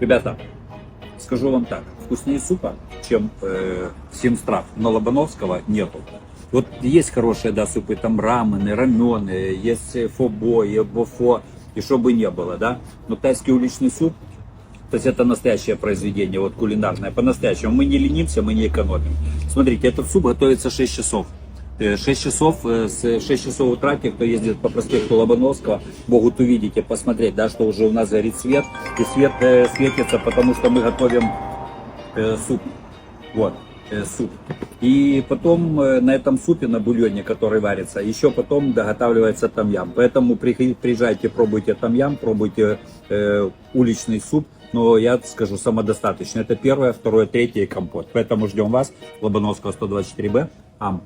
Ребята, скажу вам так, вкуснее супа, чем э, семь страв, но Лобановского нету. Вот есть хорошие, да, супы, там рамены, рамены, есть э, фобо, и бофо, и что бы не было, да. Но тайский уличный суп, то есть это настоящее произведение, вот кулинарное, по-настоящему. Мы не ленимся, мы не экономим. Смотрите, этот суп готовится 6 часов. Э, 6 часов, с 6 часов утра, те, кто ездит по проспекту Лобановского, могут увидеть и посмотреть, да, что уже у нас горит свет, и свет э, светится, потому что мы готовим э, суп. Вот, э, суп. И потом э, на этом супе, на бульоне, который варится, еще потом доготавливается там-ям. Поэтому приезжайте, пробуйте там-ям, пробуйте э, уличный суп. Но я скажу, самодостаточно. Это первое, второе, третье компот. Поэтому ждем вас. Лобановского 124Б. Ам.